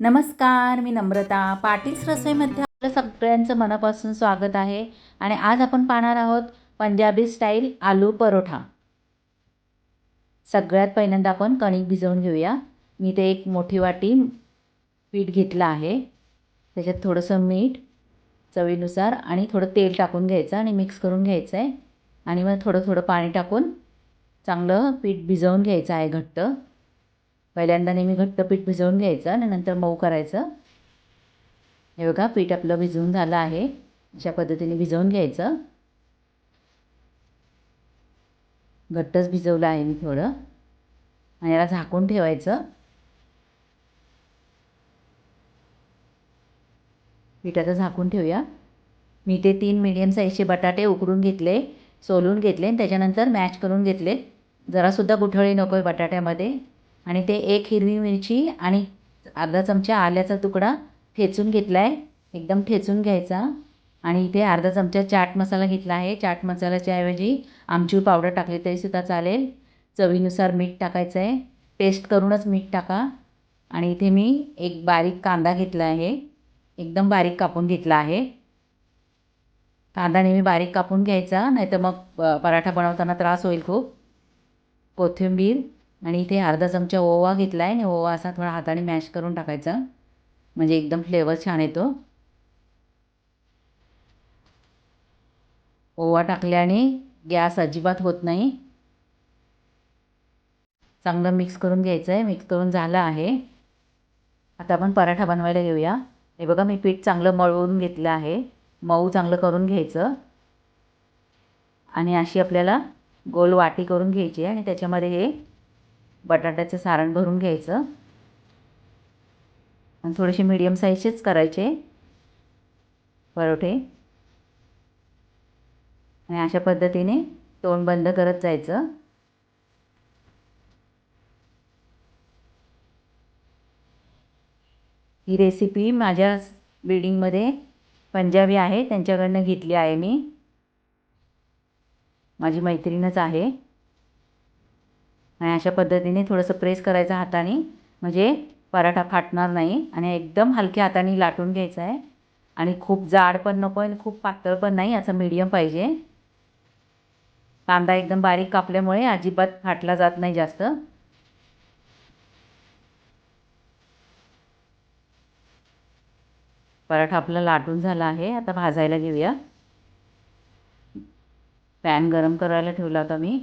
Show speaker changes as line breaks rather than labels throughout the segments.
नमस्कार मी नम्रता. पाटील रसोईमध्ये आपलं सगळ्यांचं मनापासून स्वागत आहे आणि आज आपण पाहणार आहोत पंजाबी स्टाईल आलू परोठा. सगळ्यात पहिल्यांदा आपण कणिक भिजवून घेऊया. मी ते एक मोठी वाटी पीठ घेतलं आहे. त्याच्यात थोडंसं मीठ चवीनुसार आणि थोडं तेल टाकून घ्यायचं आणि मिक्स करून घ्यायचं आहे आणि मग थोडं थोडं पाणी टाकून चांगलं पीठ भिजवून घ्यायचं आहे घट्ट. पहिल्यांदा नेहमी घट्ट पीठ भिजवून घ्यायचं आणि नंतर मऊ करायचं. हे बघा पीठ आपलं भिजवून झालं आहे. अशा पद्धतीने भिजवून घ्यायचं. घट्टच भिजवलं आहे मी थोडं. आणि याला झाकून ठेवायचं. पिठाचं झाकून ठेवूया. मी ते तीन मिडियम साईजचे बटाटे उकडून घेतले सोलून घेतले आणि त्याच्यानंतर मॅच करून घेतले. जरासुद्धा गुठळी नको आहे बटाट्यामध्ये. आणि ते एक हिरवी मिरची आणि अर्धा चमचा आल्याचा तुकडा ठेचून घेतला आहे एकदम ठेचून घ्यायचा. आणि इथे अर्धा चमचा चाट मसाला घेतला आहे. चाट मसाल्याच्या ऐवजी आमचूर पावडर टाकली तरीसुद्धा चालेल. चवीनुसार मीठ टाकायचं आहे टेस्ट करूनच मीठ टाका. आणि इथे मी एक बारीक कांदा घेतला आहे. एकदम बारीक कापून घेतला आहे. कांदा नेहमी बारीक कापून घ्यायचा नाही तर मग पराठा बनवताना त्रास होईल खूप. कोथिंबीर आणि इथे अर्धा चमचा ओवा घेतला आहे आणि ओवा असा थोडा हाताने मॅश करून टाकायचा. म्हणजे एकदम फ्लेवर छान येतो. ओवा टाकल्याने गॅस अजिबात होत नाही. चांगलं मिक्स करून घ्यायचं आहे मिक्स करून झालं आहे. आता आपण पराठा बनवायला घेऊया. हे बघा मी पीठ चांगलं मळवून घेतलं आहे. मऊ चांगलं करून घ्यायचं. आणि अशी आपल्याला गोल वाटी करून घ्यायची आहे आणि त्याच्यामध्ये हे बटाट्याचं सारण भरून घ्यायचं. आणि थोडेसे मीडियम साईजचेच करायचे. परोठे. आणि अशा पद्धतीने तोंड बंद करत जायचं. ही रेसिपी माझ्या बिल्डिंगमध्ये पंजाबी आहे. त्यांच्याकडनं घेतली आहे मी. माझी मैत्रीणच आहे. आणि अशा पद्धतीने थोडंसं प्रेस करायचं हाताने. म्हणजे पराठा फाटणार नाही आणि एकदम हलक्या हाताने लाटून घ्यायचं आहे. आणि खूप जाड पण नको आणि खूप पातळ पण नाही असं मीडियम पाहिजे. कांदा एकदम बारीक कापल्यामुळे अजिबात फाटला जात नाही जास्त. पराठा आपला लाटून झाला आहे. आता भाजायला घेऊया. पॅन गरम करायला ठेवला होता मी.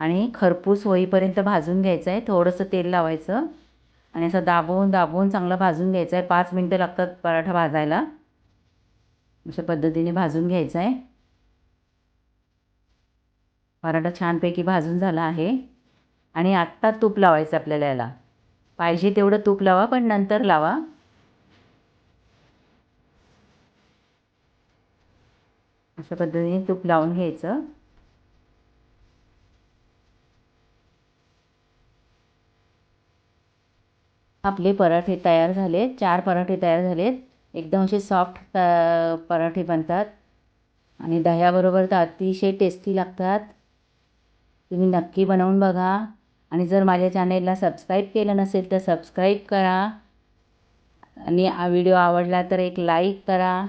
आणि खरपूस होईपर्यंत भाजून घ्यायचं आहे. थोडंसं तेल लावायचं आणि असं दाबवून दाबून चांगलं भाजून घ्यायचं आहे. पाच मिनटं लागतात पराठा भाजायला. अशा पद्धतीने भाजून घ्यायचं आहे. पराठा छानपैकी भाजून झाला आहे. आणि आत्ता तूप लावायचं आपल्याला याला. पाहिजे तेवढं तूप लावा पण नंतर लावा. अशा पद्धतीने तूप लावून घ्यायचं. आपले पराठे तयार झाले चार पराठे तयार झालेत. एकदम असे सॉफ्ट पराठे बनतात. आणि दह्याबरोबर तर अतिशय टेस्टी लागतात. तुम्ही नक्की बनवून बघा. आणि जर माझ्या चॅनेलला सबस्क्राईब केलं नसेल तर सबस्क्राईब करा. आणि हा व्हिडिओ आवडला तर एक लाईक करा.